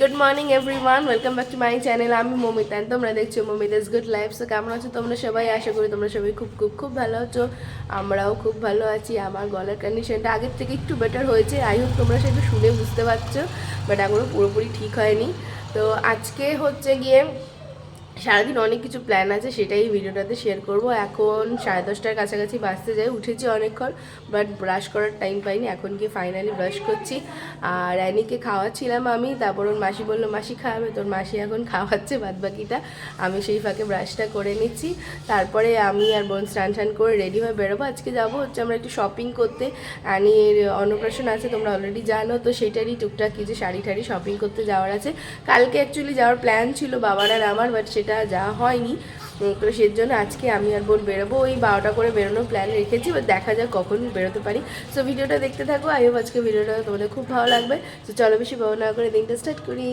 Good morning everyone welcome back to my channel আমি মমিতা তোমরা দেখছ মমিতাস গুড লাইফ সো কেমন আছো তোমরা সবাই? আশা করি তোমরা সবাই খুব খুব খুব ভালো আছো। আমরাও খুব ভালো আছি। আমার গলার কন্ডিশনটা আগের থেকে একটু বেটার হয়েছে। আই হোপ তোমরা সেটা শুনে বুঝতে পারছ। বাট এখনও পুরোপুরি ঠিক হয়নি। তো আজকে হচ্ছে গিয়ে সারাদিন অনেক কিছু প্ল্যান আছে, সেটাই ভিডিওটাতে শেয়ার করব। এখন সাড়ে দশটার কাছাকাছি বাসতে যাই, উঠেছি অনেকক্ষণ বাট ব্রাশ করার টাইম পাইনি। এখন গিয়ে ফাইনালি ব্রাশ করছি। আর অ্যানিকে খাওয়াচ্ছিলাম আমি, তারপর ওর মাসি বলল, মাসি খাওয়াবে? তোর মাসি এখন খাওয়াচ্ছে বাদ বাকিটা আমি সেই ফাঁকে ব্রাশটা করে নিচ্ছি। তারপরে আমি আর বোন স্নান স্নান করে রেডি হয়ে বেরোবো। আজকে যাব হচ্ছে আমরা একটু শপিং করতে। অ্যানির অন্নপ্রাশন আছে, তোমরা অলরেডি জানো, তো সেটারই টুকটাক কিছু শাড়ি ঠাড়ি শপিং করতে যাওয়ার আছে। কালকে অ্যাকচুয়ালি যাওয়ার প্ল্যান ছিল বাবার আর আমার বাট সেটা যাওয়া হয়নি। তো সের জন্য আজকে আমি আর বোন বেরোবো। ওই বারোটা করে বেরোনোর প্ল্যান রেখেছি এবার দেখা যাক কখন বেরোতে পারি। সো ভিডিওটা দেখতে থাকো। আই হোপ আজকে ভিডিওটা তোমাদের খুব ভালো লাগবে। তো চলো বেশি ভালো না করে দিনটা স্টার্ট করি।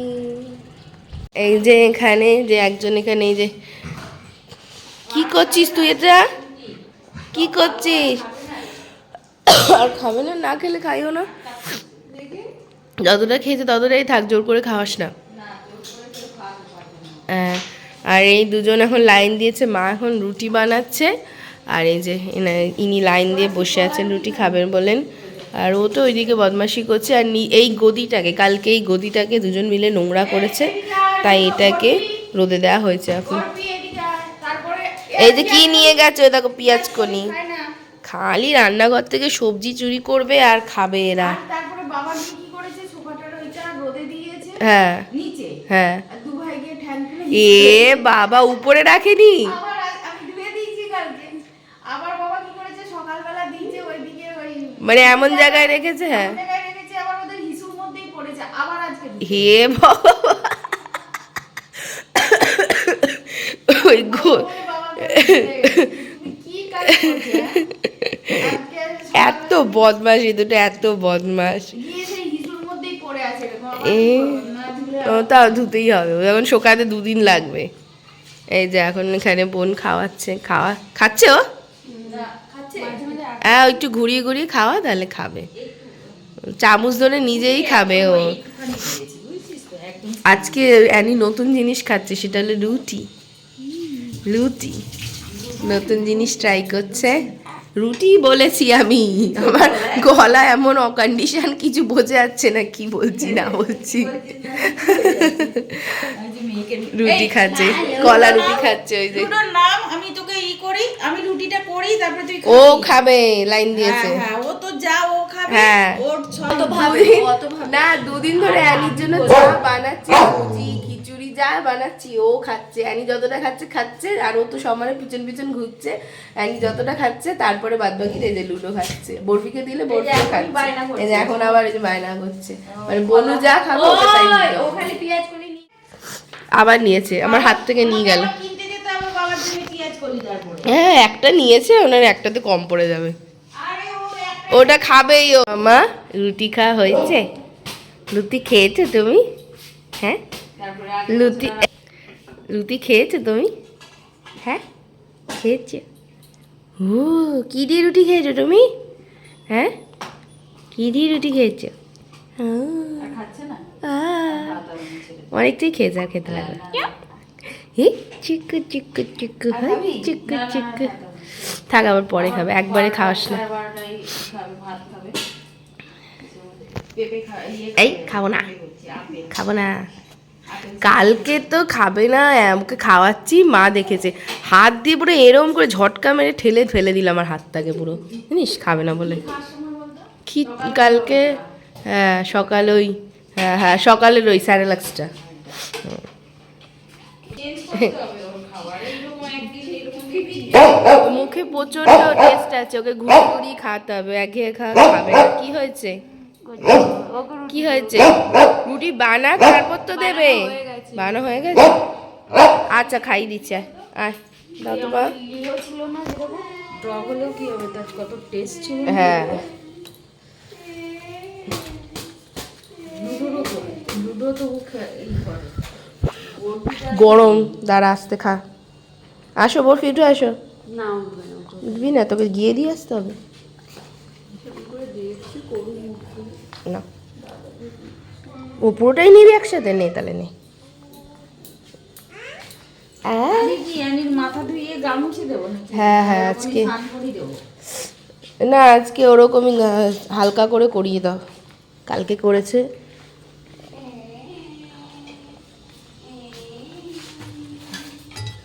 এই যে এখানে, যে একজন এখানে, এই যে। কি করছিস তুই এটা? কি করছিস? আর খাবে না না খেলে খাইও না। যতটা খেয়েছে ততটাই থাক, জোর করে খাওয়াস না। হ্যাঁ। আর এই দুজন এখন লাইন দিয়েছে মা এখন রুটি বানাচ্ছে। আর এই যে ইনি লাইন দিয়ে বসে আছেন রুটি খাবেন বলেন। আর ও তো ওইদিকে বদমাশি করছে আর এই গদিটাকে কালকে এই গদিটাকে দুজন মিলে নোংরা করেছে তাই এটাকে রোদে দেওয়া হয়েছে এখন। এই যে কি নিয়ে গেছে ওই দেখো পেঁয়াজ কনি। খালি রান্নাঘর থেকে সবজি চুরি করবে আর খাবে এরা। হ্যাঁ হ্যাঁ আর দু ভাই গিয়ে ঠ্যাং ফেলে এ বাবা উপরে রাখেনি? মানে এমন জায়গায় রেখেছে? হ্যাঁ। হে ওই গো এত বদমাস এই দুটো এত বদমাস এ তা ধুতেই হবে। এখন শোকাতে দুদিন লাগবে। এই যে এখন এখানে বোন খাওয়াচ্ছে। খাওয়া খাচ্ছে ও? হ্যাঁ একটু ঘুরিয়ে ঘুরিয়ে খাওয়া, তাহলে খাবে। চামচ ধরে নিজেই খাবে ও। আজকে অ্যানি নতুন জিনিস খাচ্ছে, সেটা হলো রুটি। রুটি। নতুন জিনিস ট্রাই করছে। রুটি বলেছি আমি। আমার গলা এমন অকন্ডিশন কিছু বোঝা যাচ্ছে না কি বলছি না বলছি। রুটি খাচ্ছে কলা রুটি খাচ্ছে ওই যে। নাম আমি তোকে ই করি আমি রুটিটা করি তারপরে তুই ও খাবে। লাইন দিয়েছে। হ্যাঁ, হ্যাঁ, ও তো যা ও খাবে হ্যাঁ। ওর ছয় দুদিন- না দুদিন ধরে অ্যানির জন্য চা বানাচ্ছি সুজি খিচুড়ি যা বানাচ্ছি ও খাচ্ছে। অ্যানি যতটা খাচ্ছে খাচ্ছে আর ও তো সমানে পিছন পিছন ঘুরছে। অ্যানি যতটা খাচ্ছে তারপরে বাদ বাকি এই যে লুডো খাচ্ছে। বরফিকে দিলে বরফি খাচ্ছে। এই যে এখন আবার এই যে বায়না করছে। মানে বনু যা খাব তাই দিতে খালি পেঁয়াজ করে আবার নিয়েছে আমার হাত থেকে নিয়ে গেল। হ্যাঁ একটা নিয়েছে ওনার একটাতে কম পড়ে যাবে। ও ওটা খাবেই ও। মা রুটি খাওয়া হয়েছে? রুটি খেয়েছো তুমি? হ্যাঁ? রুটি রুটি খেয়েছো তুমি? হ্যাঁ খেয়েছো। ও কী দিয়ে রুটি খেয়েছো তুমি? হ্যাঁ কী দিয়ে রুটি খেয়েছো। অনেকটাই খেয়েছে আর খেতে লাগবে। হে চিকু চিকু চিকু হাই চিকু চিকু থাক আবার পরে খাবে একবারে খাওয়াস না। এই খাব না। খাব না। কালকে তো খাবে না আমাকে খাওয়াচ্ছি মা দেখেছে। হাত দিয়ে পুরো এরম করে ঝটকা মেরে ঠেলে ফেলে দিল আমার হাতটাকে পুরো। জানিস খাবে না বলে। কি কালকে? হ্যাঁ সকাল ওই হ্যাঁ হ্যাঁ সকালের ওই স্যারেলাক্সটা। মুখে প্রচণ্ড টেস্ট আছে ওকে ঘুরিয়ে ঘুরিয়ে খাওয়াতে হবে একঘেয়ে খাওয়া খাবে কি হয়েছে? কি হয়েছে? রুটি বানা তারপর তো দেবে। বানা হয়ে গেছে? আচ্ছা খাই দিচ্ছে আয় দাও তো হলেও কি হবে? তার কত টেস্ট ছিল। হ্যাঁ। গরম দাঁড়া আসতে খা। আসো বরফি একটু আসো। না উঠবি না তোকে গিয়ে দিয়ে আসতে হবে। না। ও পুরোটাই নিবি একসাথে? নে তাহলে নে। হ্যাঁ হ্যাঁ আজকে না আজকে ওরকমই হালকা করে করিয়ে দাও। কালকে করেছে।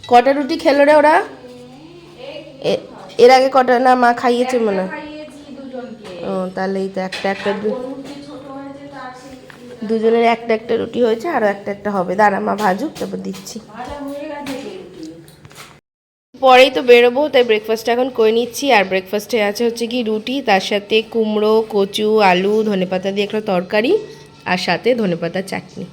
কটা রুটি খেলো রে ওরা? এর আগে কটা? না মা খাইয়েছে মনে হয়। ও তাহলে এই তো একটা একটা দু- রুটি ছোট হয়েছে তার সেই দুজনের একটা একটা রুটি হয়েছে আরও একটা একটা হবে। দাঁড়া, মা ভাজুক, তারপর দিচ্ছি। পরেই তো বেরোবো, তাই ব্রেকফাস্টটা এখন করে নিচ্ছি। আর ব্রেকফাস্টে আছে হচ্ছে কি রুটি, তার সাথে কুমড়ো, কচু, আলু, ধনেপাতা দিয়ে একটা তরকারি, আর সাথে ধনেপাতার চাটনি।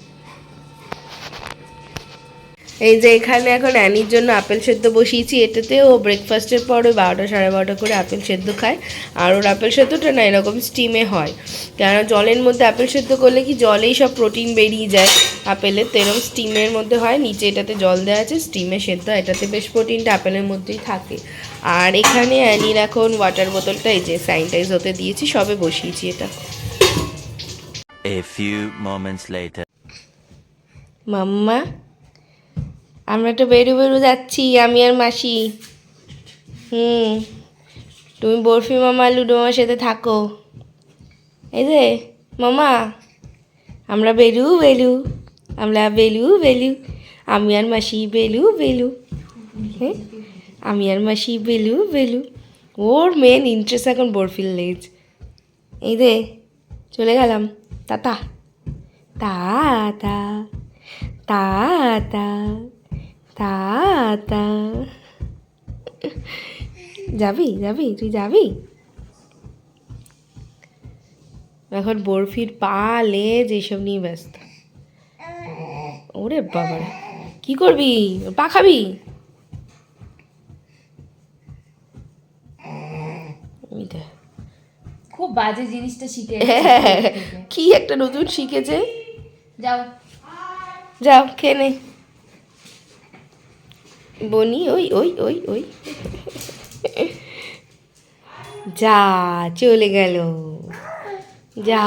এই যে এখানে এখন অ্যানির জন্য আপেল সেদ্ধ বসিয়েছি এটাতে। ও ব্রেকফাস্টের পর ওই বারোটা সাড়ে বারোটা করে আপেল সেদ্ধ খায়। আর ওর আপেল সেদ্ধটা না এরকম স্টিমে হয়। কেননা জলের মধ্যে আপেল সেদ্ধ করলে কি জলেই সব প্রোটিন বেরিয়ে যায়। আপেলের তো এরকম স্টিমের মধ্যে হয়। নিচে এটাতে জল দেওয়া আছে স্টিমে সেদ্ধ। এটাতে বেশ প্রোটিনটা আপেলের মধ্যেই থাকে। আর এখানে অ্যানির এখন ওয়াটার বোতলটা এই যে স্যানিটাইজ হতে দিয়েছি সবে বসিয়েছি এটা। A few moments later. মাম্মা আমরা তো বেরু বেরু যাচ্ছি, আমি আর মাসি। হুম। তুমি বরফি মামা, লুডো মামার সাথে থাকো। এই যে, মামা, আমরা বেলু বেলু, আমরা বেলু বেলু, আমি আর মাসি বেলু বেলু। হ্যাঁ? আমি আর মাসি বেলু বেলু। ওর মেন ইন্টারেস্ট এখন বরফির লেজ। এই দে চলে গেলাম। টাটা। টাটা। টাটা। টাটা যাবি যাবি তুই যাবি? এখন বরফির পা লেজ এইসব নিয়ে ব্যস্ত। ওরে বাবা কি করবি? পা খাবি? খুব বাজে জিনিসটা শিখে কি একটা নতুন শিখেছে? যাও। যাও খেয়ে নে। বনি, ওই ওই ওই ওই। যা, চলে গেল। যা।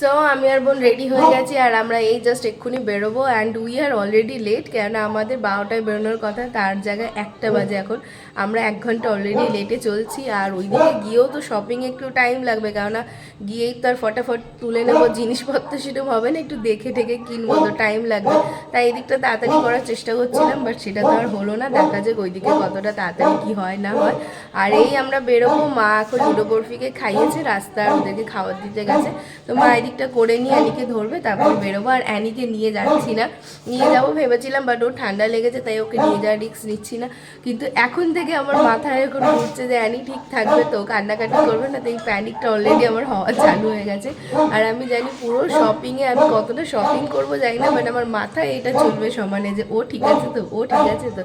সো আমি আর বোন রেডি হয়ে গেছি আর আমরা এই জাস্ট এক্ষুনি বেরোবো and we are already late কেননা আমাদের বারোটায় বেরোনোর কথা, তার জায়গায় একটা বাজে এখন। আমরা এক ঘণ্টা অলরেডি লেটে চলছি, আর ওইদিকে গিয়েও তো শপিং একটু টাইম লাগবে, কেননা গিয়েই তো আর ফটাফট তুলে নেব জিনিসপত্র সেরকম হবে না, একটু দেখে ঠেকে কিনবো, তো টাইম লাগবে। তাই এই দিকটা তাড়াতাড়ি করার চেষ্টা করছিলাম বাট সেটা তো আর হলো না, দেখা যাক ওইদিকে কতটা তাড়াতাড়ি কি হয়, না হয়। আর এই আমরা বেরোবো, মা এখন লুডো বরফিকে খাইয়েছে, রাস্তার ওদেরকে খাবার দিতে গেছে, তো মা এদিকটা করে নিয়ে অ্যানিকে ধরবে, তারপর বেরোবো, আর অ্যানিকে নিয়ে যাচ্ছি না। নিয়ে যাব ভেবেছিলাম বাট ওর ঠান্ডা লেগেছে, তাই ওকে নিয়ে যাওয়ার রিস্ক নিচ্ছি না, কিন্তু এখন আমার মাথায় কোনো ঘুরছে যে, অ্যানি, ঠিক থাকবে তো? কান্নাকাটি করবে না? তো এই প্যানিকটা অলরেডি আমার হওয়া চালু হয়ে গেছে। আর আমি জানি পুরো শপিংয়ে আমি কতটা শপিং করব জানি না বাট আমার মাথায় এটা চলবে সমানে যে, ও ঠিক আছে তো? ও ঠিক আছে তো?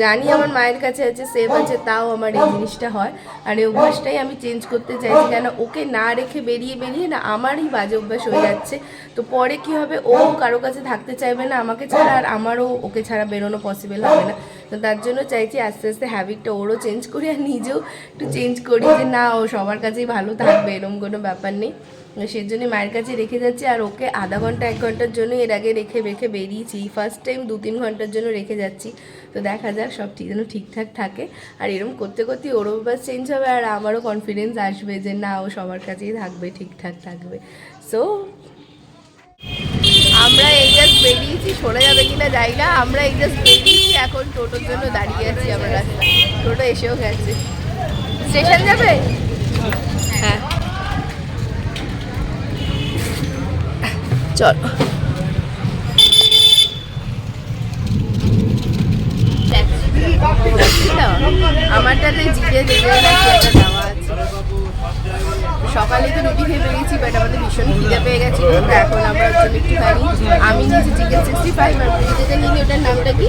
জানি আমার মায়ের কাছে আছে সেভ আছে, তাও আমার এই জিনিসটা হয়। আর এই অভ্যাসটাই আমি চেঞ্জ করতে চাইছি কেন, ওকে না রেখে বেরিয়ে বেরিয়ে না আমারই বাজে অভ্যাস হয়ে যাচ্ছে। তো পরে কি হবে, ও কারও কাছে থাকতে চাইবে না আমাকে ছাড়া, আর আমারও ওকে ছাড়া বেরোনো পসিবল হবে না। তো তার জন্য চাইছি আস্তে আস্তে হ্যাবিটটা ওরও চেঞ্জ করি আর নিজেও একটু চেঞ্জ করি যে না, ও সবার কাছেই ভালো থাকবে এরকম কোনো ব্যাপার নেই। সেই জন্য মায়ের কাছে রেখে যাচ্ছি। আর ওকে আধা ঘণ্টা, এক ঘণ্টার জন্য এর আগে রেখে রেখে বেরিয়েছি। ফার্স্ট টাইম দু তিন ঘণ্টার জন্য রেখে যাচ্ছি। তো দেখা যাক, সব ঠিক যেন ঠিকঠাক থাকে। আর এরকম করতে করতে ওরও ব্যাস চেঞ্জ হবে আর আমারও কনফিডেন্স আসবে যে না, ও সবার কাছেই থাকবে, ঠিকঠাক থাকবে। সো আমরা এই জাস্ট বেরিয়েছি। সরে যাবে কিনা যাই না। আমরা এই জাস্ট বেরিয়েছি। এখন টোটোর জন্য দাঁড়িয়ে আছি আমরা টোটো এসেও গেছে। স্টেশন যাবে? চলো। আমারটাতে জিরে দেবে একটা দেওয়া আছে। সকালে তো রুটি খেয়ে বেরিয়েছি বাট আমাদের ভীষণ খিদে পেয়ে গেছিল, তো এখন আমরা হচ্ছে একটুখানি আমি নিয়েছি চিকেন সিক্সটি ফাইভ আর যেটা নিয়ে ওটার নামটা কি?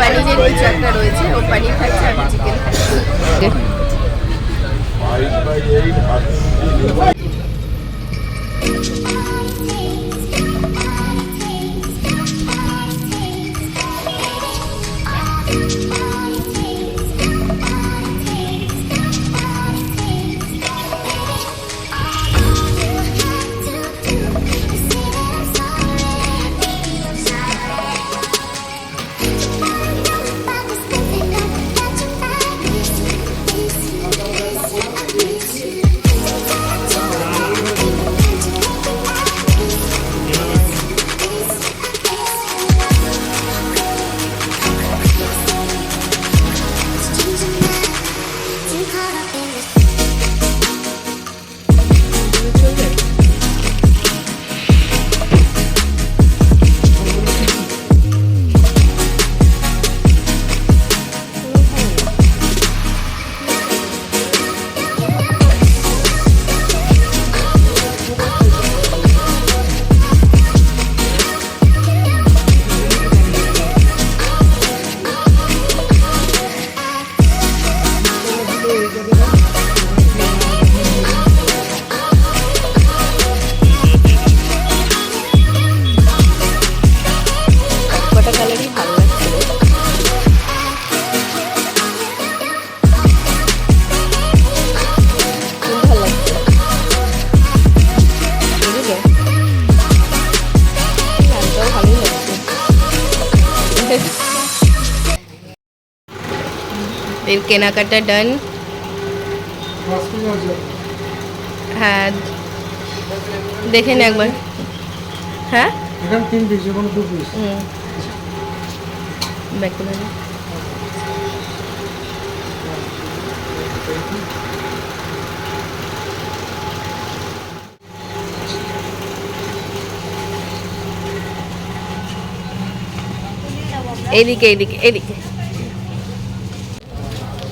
পানিরের কিছু একটা রয়েছে, ও পানির খাচ্ছে, আমি চিকেন খাচ্ছি। আমাদের কেনাকাটা ডান হ্যাঁ দেখে নে একবার। হ্যাঁ? এখানে তিন পিস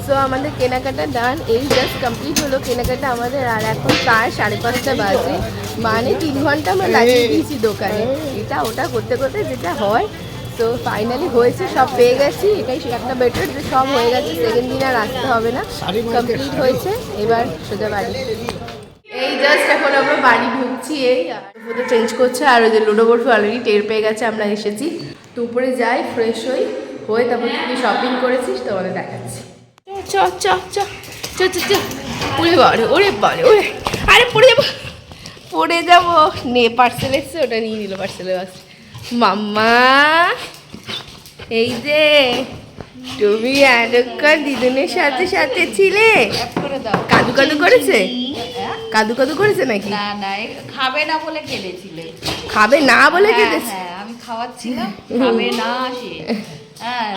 সো আমাদের কেনাকাটা ডান এই জাস্ট কমপ্লিট হলো কেনাকাটা আমাদের আর এখন প্রায় সাড়ে পাঁচটা বাজে। মানে তিন ঘণ্টা আমরা লাগিয়ে দিয়েছি দোকানে। এটা ওটা করতে করতে যেটা হয় তো ফাইনালি হয়েছে সব পেয়ে গেছি। এটাই একটা বেটার যে সব হয়ে গেছে সেকেন্ড দিন আর আসতে হবে না। কমপ্লিট হয়েছে এবার সোজা বাড়ি। এই জাস্ট এখন আমরা বাড়ি ঢুকছি এই ফটো চেঞ্জ করছে আর ওই যে লুডো বরফি অলরেডি টের পেয়ে গেছে আমরা এসেছি। তো উপরে যাই ফ্রেশ হই হয়ে তারপর কি শপিং করেছিস তোমাদের দেখাচ্ছি। চ চ চ চ চ চ ওরে বারে ওরে বারে ওরে। আরে পড়ে যাব পড়ে যাব নে পার্সেল এসছে ওটা নিয়ে নিল পার্সেলে বাস। মাম্মা এই যে তুমি এতক্ষণ দিদুনের সাথে সাথে ছিলে। কাদু কাদু করেছে? কাদু কাদু করেছে নাকি? না না খাবে না বলে কেঁদেছিলে খাবে না বলে হ্যাঁ, কেঁদেছে হ্যাঁ আমি খাওয়াচ্ছিলাম খাবে না সে। হ্যাঁ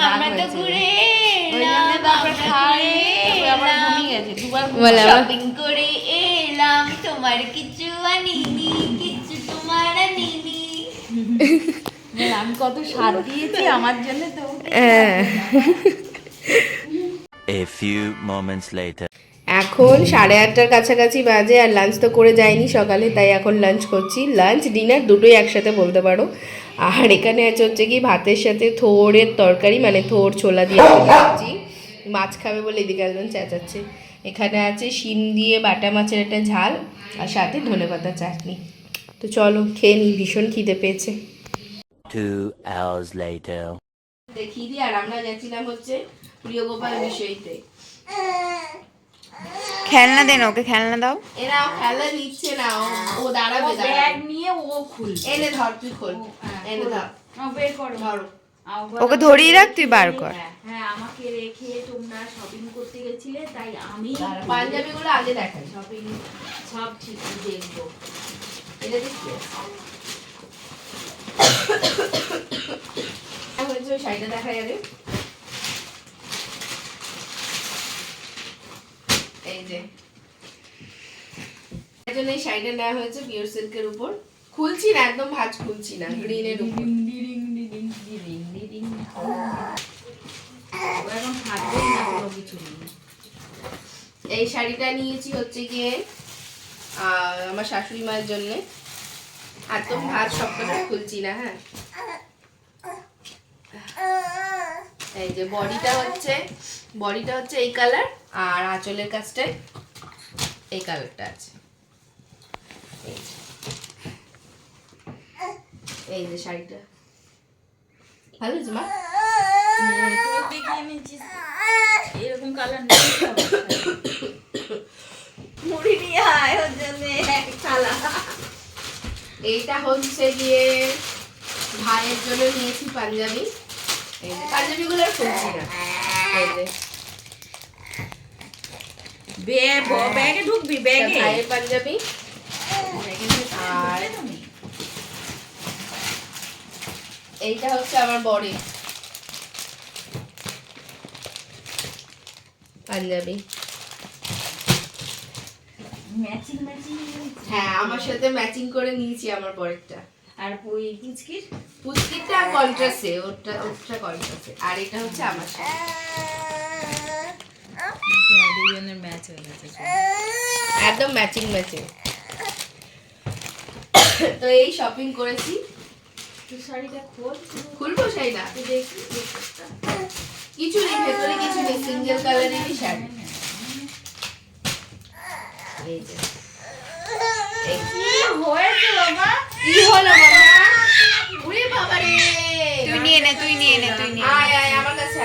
তোমার কিছু আনিনি কিছু তোমার আনিনি। আমি কত দিয়েছি আমার জন্য তো হ্যাঁ। A few moments later. এখন সাড়ে আটটার কাছাকাছি বাজে আর লাঞ্চ তো করে যায়নি সকালে তাই এখন লাঞ্চ করছি। লাঞ্চ ডিনার দুটোই একসাথে বলতে পারো। আর এখানে আছে হচ্ছে কি ভাতের সাথে থোড়ের তরকারি মানে থোড় ছোলা দিয়ে সবজি মাছ খাবে বলে এদিকে একজন চেঁচাচ্ছে। এখানে আছে শিম দিয়ে বাটা মাছের একটা ঝাল আর সাথে ধনেপাতা চাটনি। তো চলো খেয়ে নিই ভীষণ খিদে পেয়েছে. দেখিয়ে দিই আর আমরা গেছিলাম হচ্ছে প্রিয় গোপাল বিষয়তে খেলনা দেন ওকে খেলনা দাও। এরা খেলা নিচ্ছে না ও- ও দাঁড়াবে ব্যাগ নিয়ে ও খুলছে এনে ধর তুই খোল হ্যাঁ, এনে ধর। বের করো। ধরো। ওকে ধরিয়ে রাখ তুই বার কর। হ্যাঁ, হ্যাঁ আমাকে রেখে তোমরা শপিং করতে গেছিলে তাই আমি পাঞ্জাবি গুলো আগে দেখাই। শপিং সব ঠিকই দেখব। এটা দেখছি হয়েছে শাড়িটা দেখা যাবে। যে এর জন্য এই শাড়িটা নেওয়া হয়েছে পিওর সিল্কের উপর। খুলছি না একদম ভাঁজ খুলছি না গ্রিনের উপর। এই শাড়িটা নিয়েছি হচ্ছে গিয়ে আমার শাশুড়ি মায়ের জন্য। একদম ভাত সবকটা খুলছি না হ্যাঁ। এই যে বডিটা হচ্ছে বডিটা হচ্ছে এই কালার। আর আঁচলের কাছটায় এই কালারটা আছে। এই যে। শাড়িটা। ভালো মা? এরকম কালার নেই মুড়ি নিয়ে আয় ওর জন্য। খালা। এইটা হচ্ছে গিয়ে ভাইয়ের জন্য নিয়েছি পাঞ্জাবি। এই যে পাঞ্জাবিগুলো আর খুলছি না। এই যে। ব্যাগে ঢুকবি ব্যাগে ভাইয়ের পাঞ্জাবি। আর এইটা হচ্ছে আমার বড়ি। পাঞ্জাবি। ম্যাচিং ম্যাচিং হ্যাঁ আমার সাথে ম্যাচিং করে নিয়েছি আমার বরেরটা। আর ওই পুচকির? পুচকিটা কন্ট্রাস্টে ওটা ওটা কন্ট্রাস্টে আর এটা হচ্ছে আমার সাথে। দুজনের ম্যাচ হয়ে গেছে একদম ম্যাচিং ম্যাচিং তো এই শপিং করেছি। শাড়িটা খোল। খুলবো শাড়িটা? দেখি কিছু নেই ভেতরে কিছু নেই সিঙ্গেল কালারেরই শাড়ি। এই যে। তুই নিয়ে নে তুই নিয়ে নে তুই নিয়ে আয় আয় আমার কাছে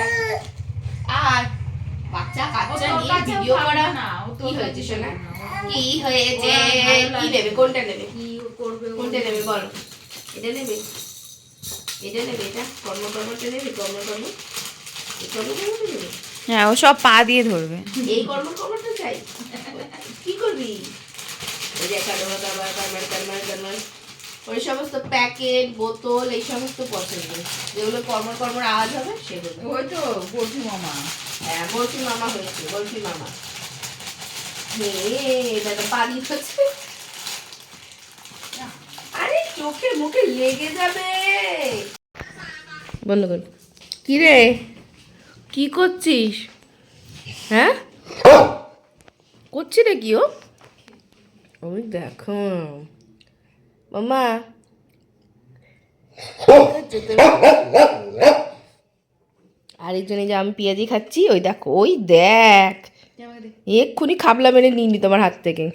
বাচ্চা কাচ্চা নিয়ে ভিডিও করা কি হয়েছে শোনা? কি হয়েছে? কি নেবে? কোনটা নেবে? কি করবে কোনটা নেবে বলো? এটা নেবে? এটা নেবে? এটা? কর্ম কর্মটা নেবে এই হ্যাঁ ও সব পা দিয়ে ধরবে। এই কর্ম কর্মটা চাই। কি করবি? ওই যে কারবার কারবার কারবার কারবার কারবার ওই সমস্ত প্যাকেট বোতল এই সমস্ত পছন্দ। যেগুলো কর্মর কর্মর আওয়াজ হবে সেগুলো। ওই তো বলছি মামা। বলছি মামা হয়েছে বলছি মামা। এটা তো পানি হচ্ছে। আরে চোখে মুখে লেগে যাবে। বন্ধ কর। কি রে? কি করছিস? হ্যাঁ? করছি রে কি ও? ওই দেখো। মামা। আরেকজনে যে আমি পেঁয়াজি খাচ্ছি ওই দেখো ওই দেখ। এক্ষুনি খাবলা মেরে নিনি তোমার হাত থেকে।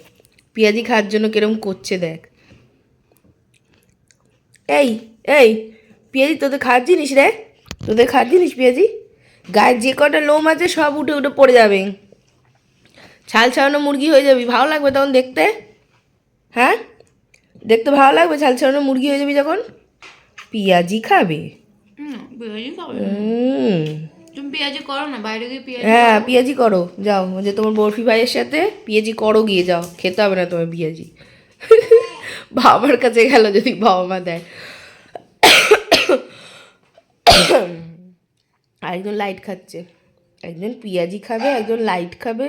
পেঁয়াজি খাওয়ার জন্য কিরম করছে দেখ। এই এই পেঁয়াজি তোদের খাওয়ার জিনিস রে। তোদের খাওয়ার জিনিস পেঁয়াজি? গায়ে যে কটা লোম আছে সব উঠে উঠে পড়ে যাবে। ছাল ছাড়ানো মুরগি হয়ে যাবি ভালো লাগবে তখন দেখতে। হ্যাঁ? দেখতে ভালো লাগবে ছাল ছাড়ানো মুরগি হয়ে যাবি যখন? পেঁয়াজি খাবে। তুমি পেঁয়াজি করো না বাইরে গিয়ে পেঁয়াজি হ্যাঁ পিয়াজি করো যাও। যে তোমার বরফি ভাইয়ের সাথে পিয়াজি করো গিয়ে যাও। খেতে হবে না তোমার পিয়াজি। বাবার কাছে গেল যদি বাবা মা দেয়। একজন লাইট খাচ্ছে। একজন পিয়াজি খাবে একজন লাইট খাবে।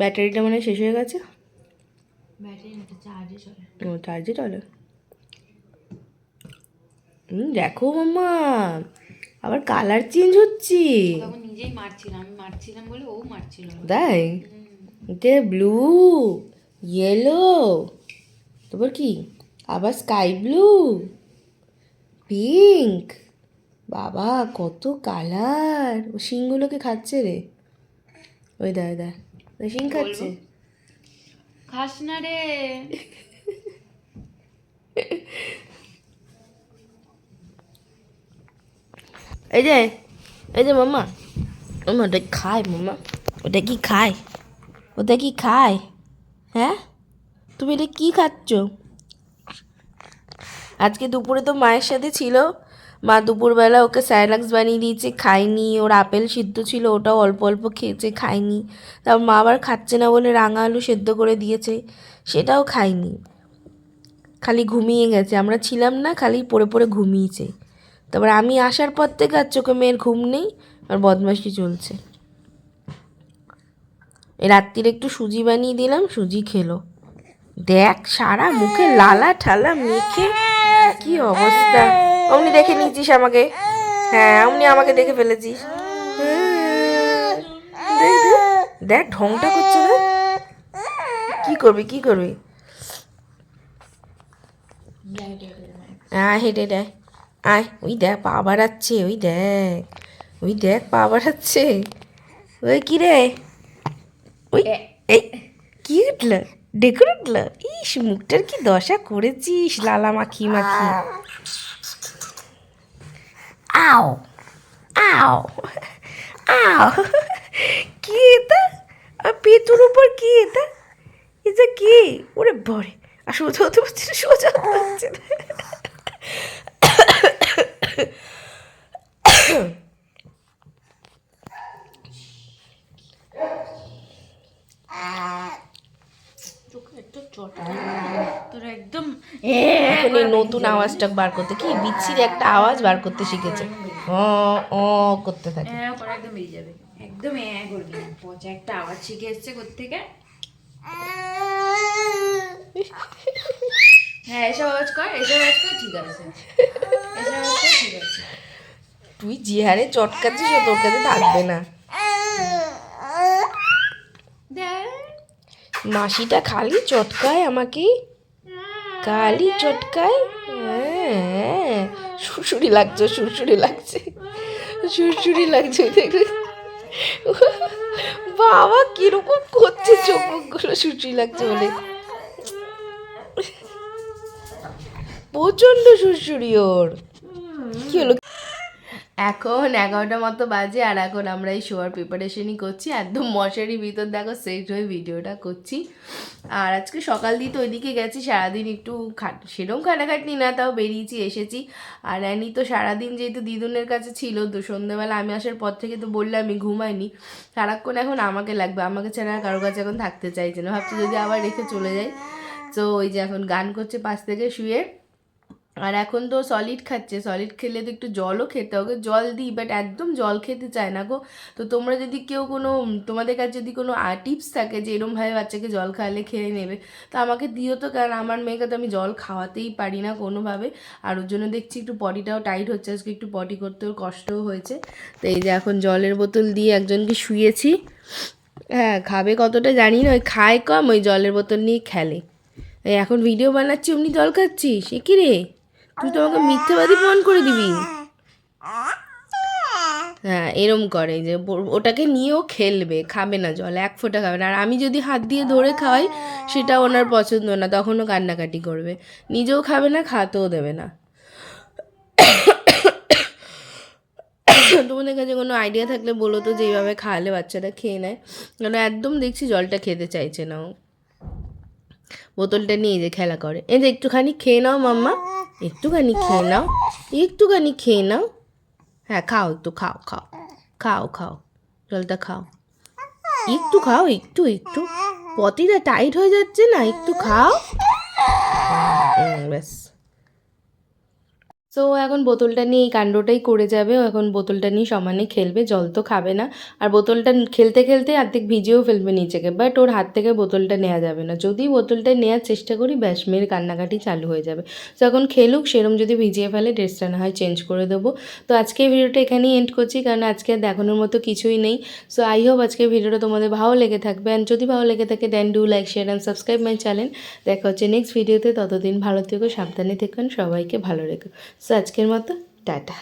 ব্যাটারিটা মানে শেষ হয়ে গেছে। ব্যাটারি না চার্জে চলে। চার্জে চলে। হুম দেখো মাম্মা আবার কালার চেঞ্জ হচ্ছে। তখন নিজেই মারছিলাম আমি মারছিলাম বলে ও মারছিল তাই? এটা ব্লু ইয়েলো তারপর কি? আবার স্কাই ব্লু পিঙ্ক বাবা কত কালার ও শিংগুলোকে খাচ্ছে রে। ওই দা দা শিং খাচ্ছে। খাস না রে। এই যে এই যে মাম্মা। মাম্মা, ওটা খায় মাম্মা? ওটা কি খায়? ওটা কি খায়? হ্যাঁ? তুমি এটা কি খাচ্ছ? আজকে দুপুরে তো মায়ের সাথে ছিল। মা দুপুরবেলা ওকে স্যালাক্স বানিয়ে দিয়েছে, খায়নি। ওর আপেল সিদ্ধ ছিল, ওটাও অল্প অল্প খেয়েছে, খায়নি। তারপর মা আবার খাচ্ছে না বলে রাঙা আলু সেদ্ধ করে দিয়েছে, সেটাও খায়নি। খালি ঘুমিয়ে গেছে। আমরা ছিলাম না খালি পড়ে পড়ে ঘুমিয়েছে। তারপর আমি আসার পর থেকে আর চোখে মেয়ের ঘুম নেই আর বদমাশি চলছে। রাত্রির একটু সুজি বানিয়ে দিলাম সুজি খেলো। দেখ সারা মুখে লালা ঠালা মেখে কি অবস্থা। অমনি দেখে নিয়েছিস আমাকে। হ্যাঁ অমনি আমাকে দেখে ফেলেছিস। দেখ, ঢংটা করছে কি করবি কি করবি? আয় হেঁটে দেখ। আয় ওই দেখ পা বাড়াচ্ছে ওই দেখ। ওই দেখ পা বাড়াচ্ছে। ওই কি রে? ওই এই কি উঠল? ডেকে উঠল ইস মুখটার কি দশা করেছিস লালা মাখি মাখি। আও আও আও। কি এটা? আর পেতুর উপর কি এটা? এটা কি? ওরে বরে আর সোজা হতে পারছে না সোজা হতে পারছে না। তোর একদম এখন এই নতুন আওয়াজটা বার করতে কি বিচ্ছিরি একটা আওয়াজ বার করতে শিখেছে। অ অ করতে থাকে। হ্যাঁ একদম বেরিয়ে যাবে। একদম এ করবি পচা একটা আওয়াজ শিখে এসছে কোথেকে হ্যাঁ এসব আওয়াজ কর এসব আওয়াজ কর ঠিক আছে। এসব আওয়াজ কর ঠিক আছে। তুই যে হারে চটকাচ্ছিস তোর কাছে থাকবে না। মাসিটা খালি চটকায় আমাকে। খালি চটকায়? হ্যাঁ সুরসুরি লাগছে সুরসুরি লাগছে। সুরসুরি লাগছে বাবা কীরকম করছে চোখ মুখগুলো সুরসুরি লাগছে বলে। প্রচণ্ড সুরসুরি ওর। কি হলো? এখন এগারোটা মতো বাজে আর এখন আমরা এই শোয়ার প্রিপারেশনই করছি। একদম মশারি ভিতর দেখো সেট হয়ে ভিডিওটা করছি। আর আজকে সকাল দিয়ে তো ওইদিকে গেছি, সারাদিন একটু খাট সেরকম খাটাখাটনি না, তাও বেরিয়েছি, এসেছি। আর অ্যানি তো সারাদিন যেহেতু দিদুনের কাছে ছিল, তো সন্ধ্যেবেলা আমি আসার পর থেকে তো বললে আমি ঘুমাইনি। সারাক্ষণ এখন আমাকে লাগবে, আমাকে ছাড়া কারও কাছে এখন থাকতে চাইছে না। ভাবছি যদি আবার রেখে চলে যাই। তো ওই যে এখন গান করছে পাশ থেকে শুয়ে। আর এখন তো সলিড খাচ্ছে সলিড খেলে তো একটু জলও খেতে হবে, জল দিই বাট একদম জল খেতে চায় না গো। তো তোমরা যদি কেউ কোনো, তোমাদের কাছে যদি কোনো টিপস থাকে যে এরমভাবে বাচ্চাকে জল খাওয়ালে খেয়ে নেবে, তো আমাকে দিও তো, কারণ আমার মেয়েকে তো আমি জল খাওয়াতেই পারি না কোনোভাবে। আর ওর জন্য দেখছি একটু পটিটাও টাইট হচ্ছে, আজকে একটু পটি করতেও কষ্টও হয়েছে। তো এই যে এখন জলের বোতল দিয়ে একজনকে শুয়েছি। হ্যাঁ খাবে কতটা জানি না, ওই খায় কম, ওই জলের বোতল নিয়ে খেলে। এখন ভিডিও বানাচ্ছি, অমনি জল খাচ্ছিস? সে কি রে? তুই তো আমাকে মিথ্যাবাদী প্রমাণ করে দিবি। হ্যাঁ এরম করে যে ওটাকে নিয়েও খেলবে, খাবে না জল, এক ফোঁটা খাবে না। আর আমি যদি হাত দিয়ে ধরে খাওয়াই, সেটা ওনার পছন্দ না, তখনও কান্নাকাটি করবে। নিজেও খাবে না খাতেও দেবে না। তোমাদের কাছে কোনো আইডিয়া থাকলে বলো তো যে এইভাবে খাওয়ালে বাচ্চাটা খেয়ে নেয়। কারণ একদম দেখছি জলটা খেতে চাইছে না ও। বোতলটা নিয়ে যে খেলা করে। এই যে একটুখানি খেয়ে নাও মাম্মা। একটুখানি খেয়ে নাও। একটুখানি খেয়ে নাও। হ্যাঁ খাও একটু, খাও খাও। খাও খাও। জলটা খাও। একটু খাও, একটু একটু। পতিটা টাইট হয়ে যাচ্ছে না? একটু খাও। ব্যাস। সো এখন বোতলটা নিয়ে এই কাণ্ডটাই করে যাবে। ও এখন বোতলটা নিয়ে সমানে খেলবে, জল তো খাবে না। আর বোতলটা খেলতে খেলতে অর্ধেক ভিজেও ফেলবে নিচেকে বাট ওর হাত থেকে বোতলটা নেওয়া যাবে না। যদি বোতলটা নেওয়ার চেষ্টা করি, ব্যাস মেয়ের কান্নাকাটি চালু হয়ে যাবে। তো এখন খেলুক, সেরম যদি ভিজিয়ে ফেলে ড্রেসটা না হয় চেঞ্জ করে দেবো। তো আজকে ভিডিওটা এখানেই এন্ড করছি, কারণ আজকে আর দেখানোর মতো কিছুই নেই। সো আই হোপ আজকে ভিডিওটা তোমাদের ভালো লেগে থাকবে। অ্যান্ড যদি ভালো লেগে থাকে then do like share and subscribe my channel দেখা হচ্ছে নেক্সট ভিডিওতে ততদিন ভালো থেকো, সাবধানে থেকো সবাইকে ভালো রেখো। সো আজকের মতো টাটা।